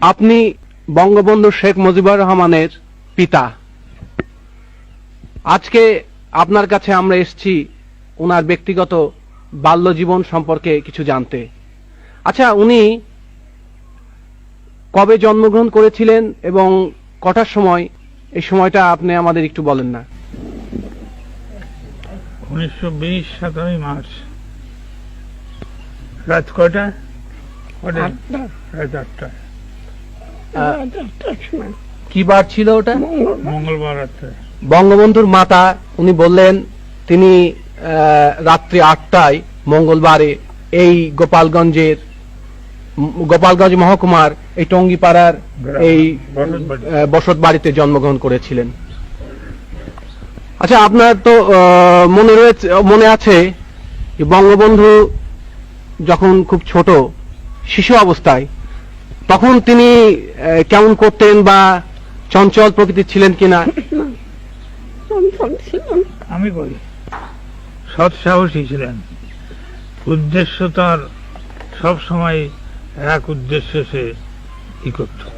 আপনি বঙ্গবন্ধু শেখ মুজিবুর রহমানের পিতা। আজকে আপনার কাছে আমরা এসেছি ওনার ব্যক্তিগত বাল্য জীবন সম্পর্কে কিছু জানতে। আচ্ছা উনি কবে জন্মগ্রহণ করেছিলেন এবং কটার সময়? এই সময়টা আপনি আমাদের একটু বলেন না। উনিশশো বিশ সতেরোই মার্চ। রাত কটা কি বার ছিল ওটা? মঙ্গলবার। বঙ্গবন্ধুর মাতা উনি বললেন তিনি আহ, রাত্রি আটটায় মঙ্গলবারে এই গোপালগঞ্জের গোপালগঞ্জ মহকুমার এই টঙ্গিপাড়ার এই বসত বাড়িতে জন্মগ্রহণ করেছিলেন। আচ্ছা আপনার তো আহ, মনে রয়েছে মনে আছে বঙ্গবন্ধু যখন খুব ছোট শিশু অবস্থায়। তখন তিনি কেমন করতেন বা চঞ্চল প্রকৃতির ছিলেন কিনা? আমি করি সৎ সাহসী ছিলেন। উদ্দেশ্য তার সব সময় এক উদ্দেশ্য সে ই করত।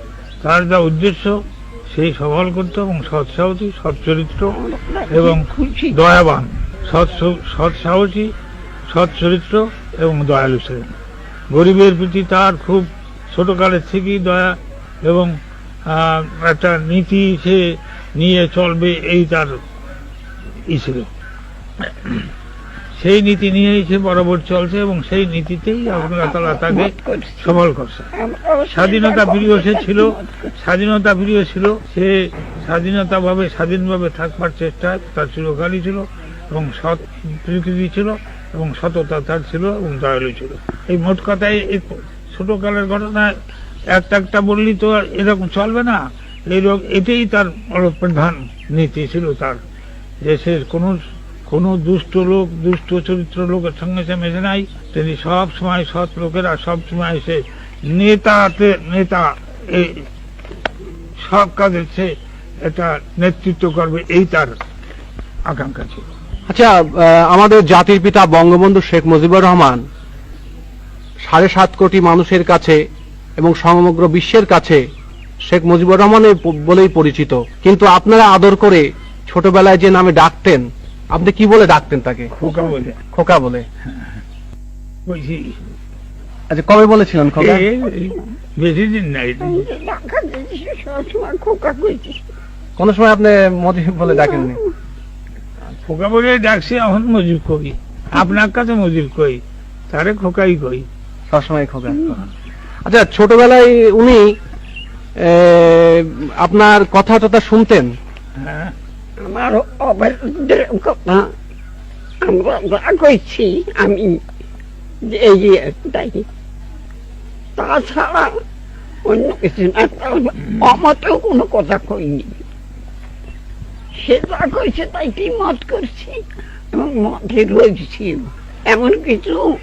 তার যা উদ্দেশ্য সেই সফল করত এবং সৎ সাহসী সৎ চরিত্র এবং দয়াবান। সৎ স- সৎ সাহসী সৎ চরিত্র এবং দয়ালু ছিলেন। গরিবের প্রতি তার খুব ছোটকালের থেকেই দয়া এবং একটা নীতি সে নিয়ে চলবে এই তার ই ছিল। সেই নীতি নিয়েই সে বরাবর চলছে এবং সেই নীতিতেই আল্লাহ তাআলা তাকে সবল করছে। স্বাধীনতা প্রিয় সে ছিল স্বাধীনতা প্রিয় ছিল সে স্বাধীনতা ভাবে স্বাধীনভাবে থাকবার চেষ্টা তার চিরকালই ছিল এবং সৎ প্রকৃতি ছিল। এবং সততা তার ছিল এবং দয়ালু ছিল। এই মোট কথায় এই ছোটকালের ঘটনা একটা একটা বললি তো এরকম চলবে না। এই রক- এটাই তার প্রধান নীতি ছিল তার। যে সে কোনো কোনো দুষ্ট লোক, দুষ্ট চরিত্র লোকের সঙ্গে সে মেশে নাই। তিনি সব সময় সৎ লোকেরা সব সময় সে নেতাতে, নেতা, এই সব কাজে সে এটা নেতৃত্ব করবে, এই তার আকাঙ্ক্ষা ছিল। আচ্ছা আমাদের জাতির পিতা বঙ্গবন্ধু শেখ মুজিবুর রহমান সাড়ে সাত কোটি মানুষের কাছে এবং সমগ্র বিশ্বের কাছে শেখ মুজিবুর রহমানের বলেই পরিচিত। কিন্তু আপনারা আদর করে ছোটবেলায় যে নামে ডাকতেন আপনি কি বলে ডাকতেন তাকে? খোকা বলে। খোকা বলে। আচ্ছা কবে বলেছিলেন খোকা? বেশি দিন নাই। কোন সময় আপনি মজিব বলে ডাকেননি? খোকা বলে ডাকছি এখন মজিব কই? আপনার কাছে মজিব কই? তারে খোকাই কই? সবসময় খোকা। আচ্ছা ছোটবেলায় উনি আহ, আপনার কথা টথা শুনতেন? হ্যাঁ আমার কথা আমরা কইছি আমি যে এই তাই। তাছাড়া অন্য কিছু না অমতেও কোনো কথা কইনি। সে যা কইছে তাই কি মত করছি? এবং মতে রয়েছি। এমন কিছু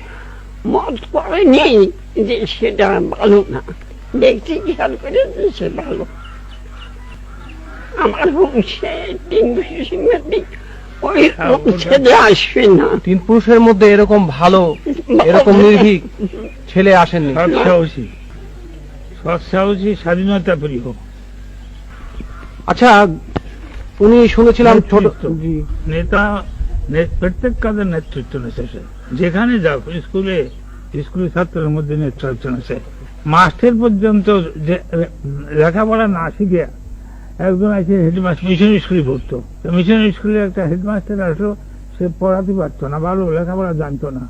মত করেনি যে সেটা ভালো না। দেখছি খেয়াল করে যে সে ভালো। আমার বংশে তিন সিংহাতি ওই ছেলে আসবে না। তিন পুরুষের মধ্যে এরকম ভালো এরকম নির্ভীক ছেলে আসেননি। সাহসী। সৎ সাহসী স্বাধীনতা প্রিয়। আচ্ছা উনি শুনেছিলাম ছোট নেতা প্রত্যেক কাজের নেতৃত্ব সে যেখানে যাও স্কুলে স্কুলের ছাত্রের মধ্যে নেতৃত্ব নেছে মাস্টার পর্যন্ত লেখাপড়া না শিখে একজন আছে হেডমাস্টার মিশন স্কুলে পড়তো। মিশন স্কুলে একটা হেডমাস্টার আসলো সে পড়াতে পারতো না ভালো লেখাপড়া জানতো না।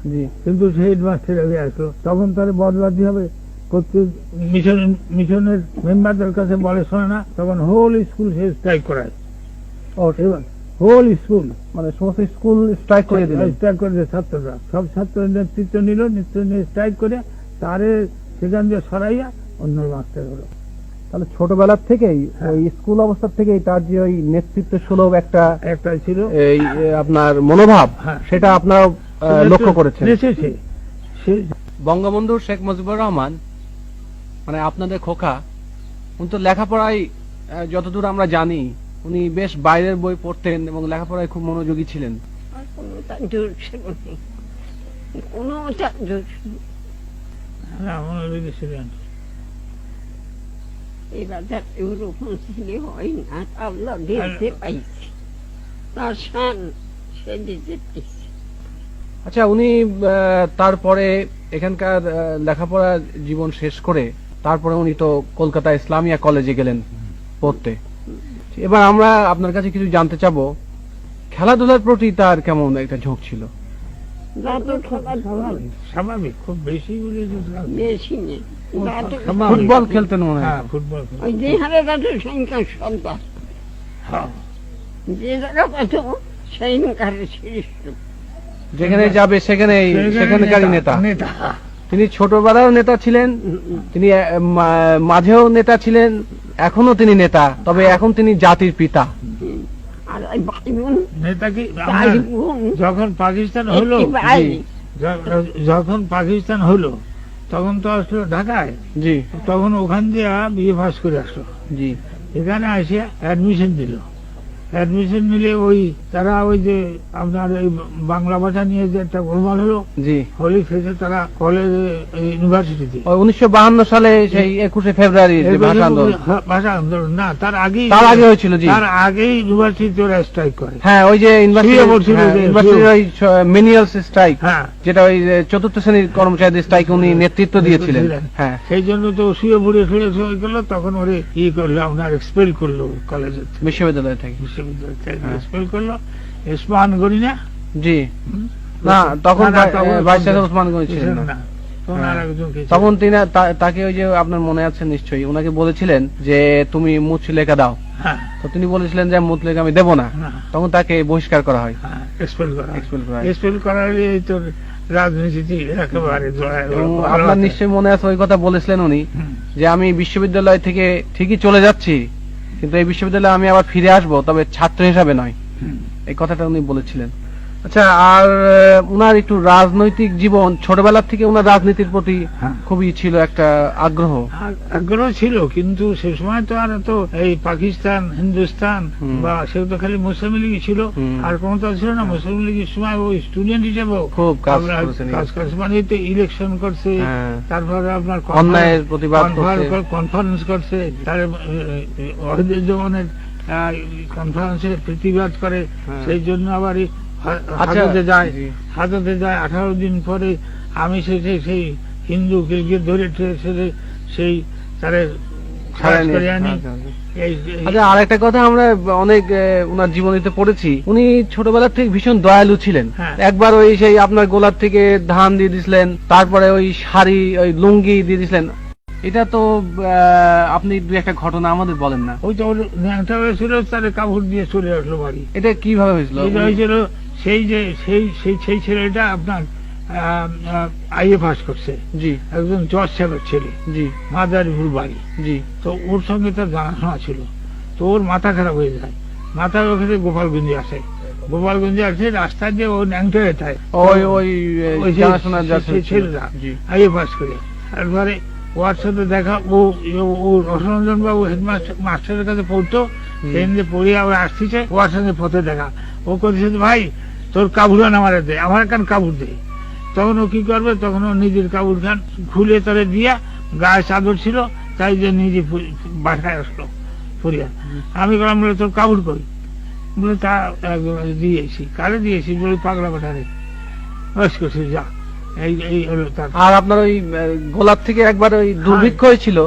কিন্তু সে হেডমাস্টার আগে আসলো। তখন তার বদলাতে হবে। প্রত্যেক মিশন মিশনের মেম্বারদের কাছে বলে শোনে না তখন হোল স্কুল সে স্ট্রাইক করায়। হোল স্কুল মানে সমস্ত স্কুল স্ট্রাইক করে দিলেন। স্ট্রাইক করে ছাত্ররা। সব ছাত্র নেতৃত্ব নিল নেতৃত্ব নিয়ে স্ট্রাইক করে তারে সেখান দিয়ে সরাইয়া অন্য মাস্টার হলো। তাহলে ছোটবেলার থেকেই হ্যাঁ। ওই স্কুল অবস্থা থেকেই তার যে ওই নেতৃত্ব সুলভ একটা একটা ছিল। এই আপনার মনোভাব হ্যাঁ। সেটা আপনারা আহ, লক্ষ্য করেছেন। বঙ্গবন্ধু শেখ মুজিবুর রহমান মানে আপনাদের খোকা উনি তো লেখাপড়ায় আহ, যতদূর আমরা জানি উনি বেশ বাইরের বই পড়তেন এবং লেখাপড়ায় খুব মনোযোগী ছিলেন। কোনো তাজ্জুর ছিল না। কোনো তাজ্জুর না। মনোযোগী ছিলেন এবার তার ওরকম ছেলে হয় না আল্লাহ দিতে পাইছি। তার শান সে দিতে পাইছি। আচ্ছা উনি আহ, তারপরে এখানকার আহ, লেখাপড়া জীবন শেষ করে তারপরে উনি তো কলকাতা ইসলামিয়া কলেজে গেলেন পড়তে। এবার আমরা আপনার কাছে কিছু জানতে চাবো খেলাধুলার প্রতি তার কেমন একটা ঝোঁক ছিল? স্বাভাবিক খুব বেশি বেশি নেই। যত স্বাভাবিক। ফুটবল খেলতেন মনে হয়। হ্যাঁ ফুটবল ওই যে হারে তত সংখ্যা সন্তান। হ্যাঁ। যে জায়গা পাত সেই কারে শ্রেষ্ঠ যেখানে যাবে সেখানে সেখানকারই নেতা নেতা। তিনি ছোটবেলাও নেতা ছিলেন তিনি মাঝেও নেতা ছিলেন। এখনও তিনি নেতা তবে এখন তিনি জাতির পিতা। নেতা কি যখন পাকিস্তান হলো? যখন পাকিস্তান হলো তখন তো আসলো ঢাকায়। জি। তখন ওখান দিয়ে বিয়ে পাস করে আসলো। জি। এখানে এসে অ্যাডমিশন দিল। অ্যাডমিশন নিলে ওই তারা ওই যে আপনার এই বাংলা ভাষা নিয়ে যে একটা গোলমাল হলো জি। হলি শেষে তারা কলেজে ইউনিভার্সিটিতে উনিশশো বাহান্ন সালে সেই একুশে ফেব্রুয়ারি ভাষা আন্দোলন। না তার আগেই তার আগে হয়েছিল জি। তার আগেই ইউনিভার্সিটি ওরা স্ট্রাইক করে। হ্যাঁ ওই যে ওই মিনিয়ালস স্ট্রাইক হ্যাঁ। যেটা ওই চতুর্থ শ্রেণির কর্মচারীদের স্ট্রাইক উনি নেতৃত্ব দিয়েছিলেন। হ্যাঁ। সেই জন্য তো শুয়ে পড়ে শুয়ে শুয়ে করল তখন ওরে ই করল আপনার এক্সপেল করল কলেজের বিশ্ববিদ্যালয় থেকে। বিশ্ববিদ্যালয় থেকে। এক্সপেল করল ইসমান করি না জি না তখন না, না, তখন- ভাইস চ্যান্সেলর ওসমান গনি ছিলেন না। না। তখন হ্যাঁ। তিনি তাকে ওই যে আপনার মনে আছে নিশ্চয়ই ওনাকে বলেছিলেন যে তুমি মুচলেখা দাও। হ্যাঁ। তো তিনি বলেছিলেন যে মুচলেখা আমি দেবো না। তখন তাকে বহিষ্কার করা হয়। হ্যাঁ এক্সপেল করা তো রাজনীতি একেবারে আপনার। নিশ্চয়ই মনে আছে ওই কথা বলেছিলেন উনি যে আমি বিশ্ববিদ্যালয় থেকে ঠিকই চলে যাচ্ছি কিন্তু এই বিশ্ববিদ্যালয়ে আমি আবার ফিরে আসব, তবে ছাত্র হিসাবে নয়। এই কথাটা উনি বলেছিলেন। আচ্ছা আর উনার একটু রাজনৈতিক জীবন ছোটবেলা থেকে উনার রাজনীতির প্রতি হ্যাঁ। খুবই ছিল একটা আগ্রহ আগ্রহ ছিল কিন্তু সে সময় তো আর তো এই পাকিস্তান হিন্দুস্তান বা সে তো খালি মুসলিম লীগই ছিল আর কোনো তো ছিল না মুসলিম লীগের সময় ওই স্টুডেন্ট হিসেবেও খুব কাজ কাজ করেছে মানে তো ইলেকশন করছে। তারপরে আপনার অন্যায়ের প্রতিবাদ। কনফারেন্স করছে তার অহিদুল জমানের কনফারেন্সে প্রতিবাদ করে হ্যাঁ। সেই জন্য আবার হাজতে যায় হাজতে যায় আঠারো দিন পরে আমি সে- সেই হিন্দু গির্গির ধরে ঠে- সেই তারে আচ্ছা, আচ্ছা। আচ্ছা আর একটা কথা আমরা অনেক উনার জীবনীতে পড়েছি। উনি ছোটবেলা থেকে ভীষণ দয়ালু ছিলেন। হ্যাঁ। একবার ওই সেই আপনার গোলার থেকে ধান দিয়ে দিছিলেন তারপরে ওই শাড়ি ওই লুঙ্গি দিয়ে দিছিলেন। এটা তো আহ, আপনি দু একটা ঘটনা আমাদের বলেন না। ওই তো ন্যাংটা হয়েছিল তারে কাপড় দিয়ে চলে আসলো বাড়ি। এটা কীভাবে হয়েছিল? এটা হয়েছিল সেই যে সেই সেই সেই ছেলেটা আপনার আইএ পাস করছে। জি। একজন জজ সাহেবের ছেলে। জি। মাদারীপুর বাড়ি। জি। তো ওর সঙ্গে তার জানাশোনা ছিল। তো ওর মাথা খারাপ হয়ে যায়। মাথা ওখানে গোপালগঞ্জে আসে। গোপালগঞ্জে আসে রাস্তা দিয়ে ও ন্যাংটা হয়ে যায় ওই ওই যে আইএ পাস করে। তারপরে ওর সাথে দেখা ও ও- ও রসরঞ্জন বাবু হেডমাস্টার মাস্টারের কাছে পড়তো সেদিন যে পড়িয়া ও আসতেছে ওর সঙ্গে পথে দেখা। ও করছে ভাই তোর কাবুরান আমার দে আমার কান কাবুর দে। তখন ও কি করবে তখন ও নিজের কাবুর খান খুলে তরে দিয়া গায়ে চাদর ছিল তাই যে নিজে বাসায় আসলো পড়িয়া আমি বললাম বলে তোর কাবুর করি বলে তা দিয়েছি। কারে দিয়েছি? বলে পাগলা পাঠারে বয়স করছি যা। এই এই হলো তার আর আপনার ওই গোলাপ থেকে একবার ওই দুর্ভিক্ষ হয়েছিল?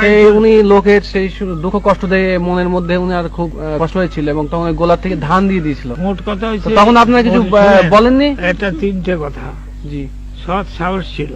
সেই উনি লোকের সেই দুঃখ কষ্ট দিয়ে মনের মধ্যে উনি আর খুব কষ্ট হয়েছিল এবং তখন গোলাপ থেকে ধান দিয়ে দিয়েছিল। মোট কথা তখন আপনার কিছু বলেননি? এটা তিনটে কথা। জি। সৎ সাহস ছিল।